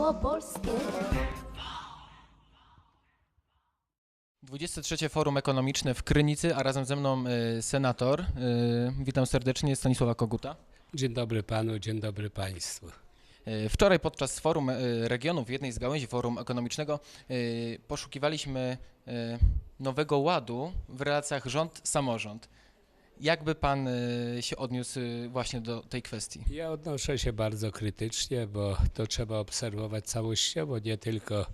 małopolskie. 23 Forum Ekonomiczne w Krynicy, a razem ze mną y, senator. Y, witam serdecznie, Stanisława Koguta. Dzień dobry panu, dzień dobry państwu. Y, Wczoraj podczas forum y, regionów, jednej z gałęzi forum ekonomicznego, y, poszukiwaliśmy nowego ładu w relacjach rząd-samorząd. Jakby pan y, się odniósł y, właśnie do tej kwestii? Ja odnoszę się bardzo krytycznie, bo to trzeba obserwować całościowo, nie tylko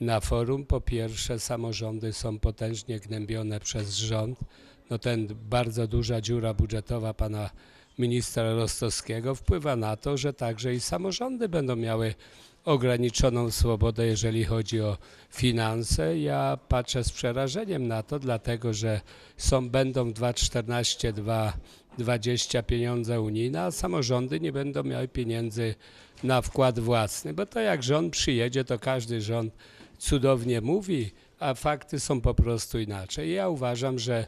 na forum. Po pierwsze, samorządy są potężnie gnębione przez rząd. No ten bardzo duża dziura budżetowa pana ministra Rostowskiego wpływa na to, że także i samorządy będą miały ograniczoną swobodę, jeżeli chodzi o finanse. Ja patrzę z przerażeniem na to, dlatego że są, będą 2,14, 2,20 pieniądze unijne, a samorządy nie będą miały pieniędzy na wkład własny, bo to jak rząd przyjedzie, to każdy rząd cudownie mówi, a fakty są po prostu inaczej. Ja uważam, że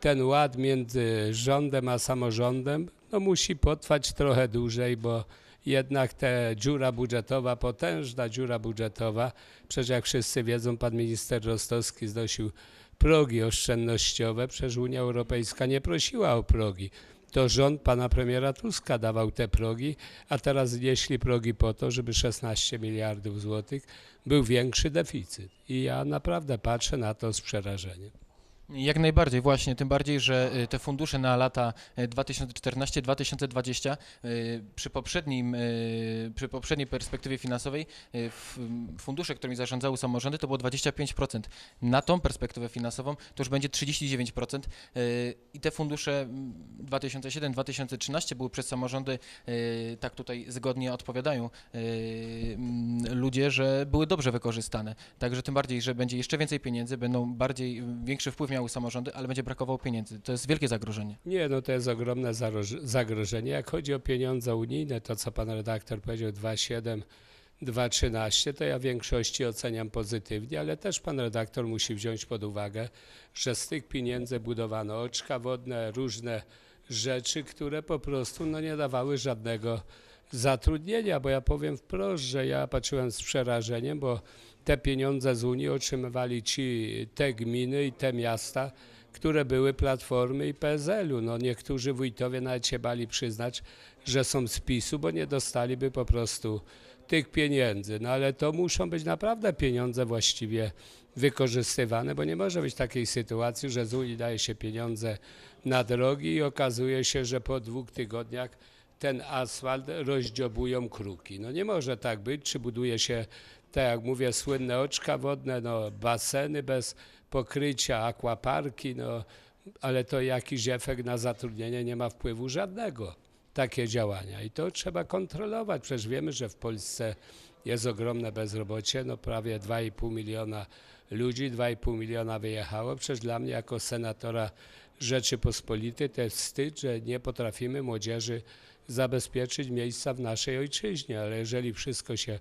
ten ład między rządem a samorządem no, musi potrwać trochę dłużej, bo jednak ta dziura budżetowa, potężna dziura budżetowa, przecież jak wszyscy wiedzą, pan minister Rostowski znosił progi oszczędnościowe, przecież Unia Europejska nie prosiła o progi. To rząd pana premiera Tuska dawał te progi, a teraz znieśli progi po to, żeby 16 miliardów złotych był większy deficyt. I ja naprawdę patrzę na to z przerażeniem. Jak najbardziej, właśnie, tym bardziej, że y, te fundusze na lata y, 2014-2020 y, przy, y, przy poprzedniej perspektywie finansowej y, f- m, fundusze, którymi zarządzały samorządy, to było 25%. Na tą perspektywę finansową to już będzie 39%. y, I te fundusze mm, 2007-2013 były przez samorządy, tak tutaj zgodnie odpowiadają mm, ludzie, że były dobrze wykorzystane. Także tym bardziej, że będzie jeszcze więcej pieniędzy, będą bardziej, większy wpływ miały samorządy, ale będzie brakowało pieniędzy. To jest wielkie zagrożenie. Nie, no to jest ogromne zagrożenie. Jak chodzi o pieniądze unijne, to co pan redaktor powiedział 2,7, 2,13, to ja w większości oceniam pozytywnie, ale też pan redaktor musi wziąć pod uwagę, że z tych pieniędzy budowano oczka wodne, różne rzeczy, które po prostu no, nie dawały żadnego zatrudnienia, bo ja powiem wprost, że ja patrzyłem z przerażeniem, bo te pieniądze z Unii otrzymywali ci te gminy i te miasta, które były Platformy i PSL-u. No niektórzy wójtowie nawet się bali przyznać, że są z PiSu, bo nie dostaliby po prostu tych pieniędzy. No ale to muszą być naprawdę pieniądze właściwie wykorzystywane, bo nie może być takiej sytuacji, że z Unii daje się pieniądze na drogi i okazuje się, że po dwóch tygodniach ten asfalt rozdziobują kruki. No nie może tak być, czy buduje się, tak jak mówię, słynne oczka wodne, no baseny bez pokrycia, akwaparki, no ale to jakiś efekt na zatrudnienie nie ma wpływu żadnego. Takie działania i to trzeba kontrolować. Przecież wiemy, że w Polsce jest ogromne bezrobocie, no prawie 2,5 miliona ludzi, 2,5 miliona wyjechało. Przecież dla mnie jako senatora Rzeczypospolitej to jest wstyd, że nie potrafimy młodzieży zabezpieczyć miejsca w naszej ojczyźnie, ale jeżeli wszystko się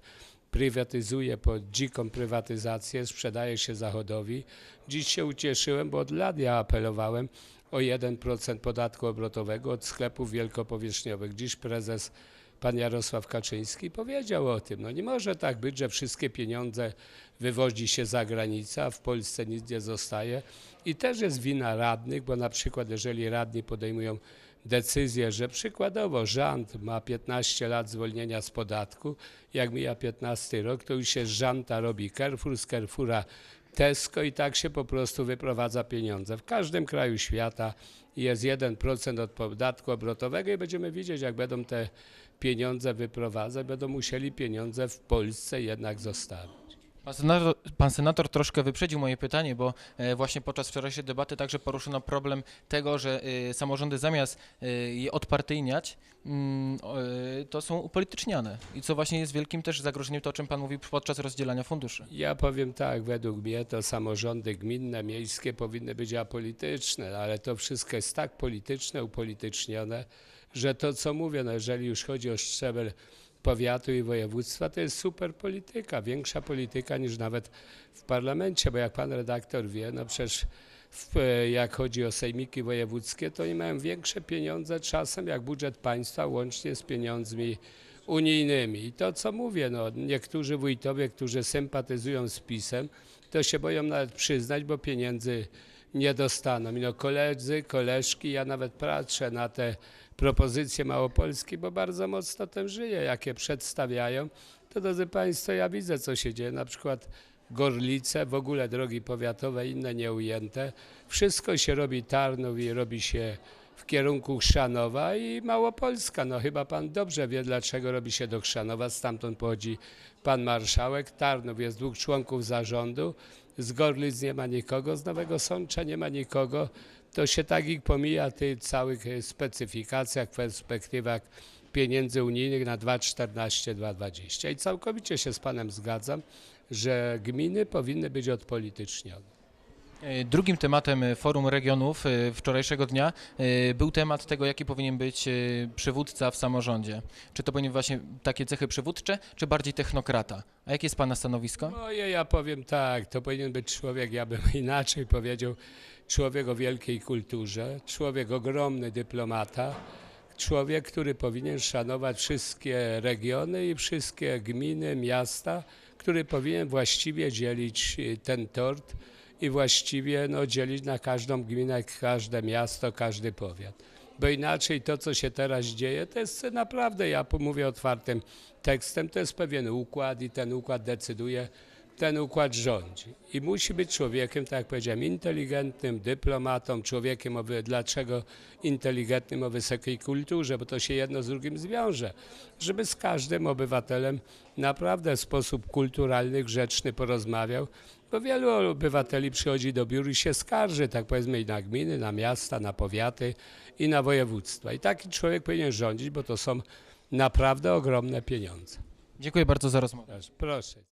prywatyzuje pod dziką prywatyzację, sprzedaje się Zachodowi. Dziś się ucieszyłem, bo od lat ja apelowałem o 1% podatku obrotowego od sklepów wielkopowierzchniowych. Dziś prezes pan Jarosław Kaczyński powiedział o tym. No nie może tak być, że wszystkie pieniądze wywozi się za granicę, a w Polsce nic nie zostaje. I też jest wina radnych, bo na przykład jeżeli radni podejmują decyzję, że przykładowo rząd ma 15 lat zwolnienia z podatku, jak mija 15 rok, to już się z rząda robi Carrefour, z Carrefoura Tesco i tak się po prostu wyprowadza pieniądze. W każdym kraju świata jest 1% od podatku obrotowego i będziemy widzieć, jak będą te pieniądze wyprowadzać, będą musieli pieniądze w Polsce jednak zostawić. Pan senator, pan senator troszkę wyprzedził moje pytanie, bo e, właśnie podczas wczorajszej debaty także poruszono problem tego, że e, samorządy zamiast e, je odpartyjniać, mm, to są upolityczniane. I co właśnie jest wielkim też zagrożeniem, to o czym pan mówił podczas rozdzielania funduszy. Ja powiem tak, według mnie to samorządy gminne, miejskie powinny być apolityczne, ale to wszystko jest tak polityczne, upolitycznione, że to co mówię, no jeżeli już chodzi o szczebel powiatu i województwa, to jest super polityka, większa polityka niż nawet w parlamencie, bo jak pan redaktor wie, no przecież w, jak chodzi o sejmiki wojewódzkie, to oni mają większe pieniądze czasem jak budżet państwa łącznie z pieniądzmi unijnymi. I to, co mówię, no, niektórzy wójtowie, którzy sympatyzują z PiSem, to się boją nawet przyznać, bo pieniędzy nie dostaną. No, koledzy, koleżki, ja nawet patrzę na te propozycje Małopolski, bo bardzo mocno tym żyję, jakie przedstawiają. To drodzy Państwo, ja widzę, co się dzieje. Na przykład Gorlice, w ogóle drogi powiatowe, inne nieujęte. Wszystko się robi Tarnów i robi się w kierunku Chrzanowa i Małopolska. No chyba pan dobrze wie, dlaczego robi się do Chrzanowa. Stamtąd pochodzi pan marszałek. Tarnów jest dwóch członków zarządu. Z Gorlic nie ma nikogo, z Nowego Sącza nie ma nikogo. To się tak ich pomija tych całych e, specyfikacjach, perspektywach pieniędzy unijnych na 2,14, 2,20. I całkowicie się z panem zgadzam, że gminy powinny być odpolitycznione. E, Drugim tematem e, Forum Regionów e, wczorajszego dnia był temat tego, jaki powinien być przywódca w samorządzie. Czy to powinien właśnie takie cechy przywódcze, czy bardziej technokrata? A jakie jest Pana stanowisko? Moje ja powiem tak, to powinien być człowiek, ja bym inaczej powiedział, człowiek o wielkiej kulturze, człowiek ogromny dyplomata, człowiek, który powinien szanować wszystkie regiony i wszystkie gminy, miasta, który powinien właściwie dzielić y, ten tort i właściwie no, dzielić na każdą gminę, każde miasto, każdy powiat. Bo inaczej to, co się teraz dzieje, to jest naprawdę, ja mówię otwartym tekstem, to jest pewien układ i ten układ decyduje, ten układ rządzi. I musi być człowiekiem, tak jak powiedziałem, inteligentnym, dyplomatą, człowiekiem, o, dlaczego inteligentnym, o wysokiej kulturze, bo to się jedno z drugim zwiąże, żeby z każdym obywatelem naprawdę w sposób kulturalny, grzeczny porozmawiał, bo wielu obywateli przychodzi do biur i się skarży, tak powiedzmy, i na gminy, na miasta, na powiaty i na województwa. I taki człowiek powinien rządzić, bo to są naprawdę ogromne pieniądze. Dziękuję bardzo za rozmowę. Proszę.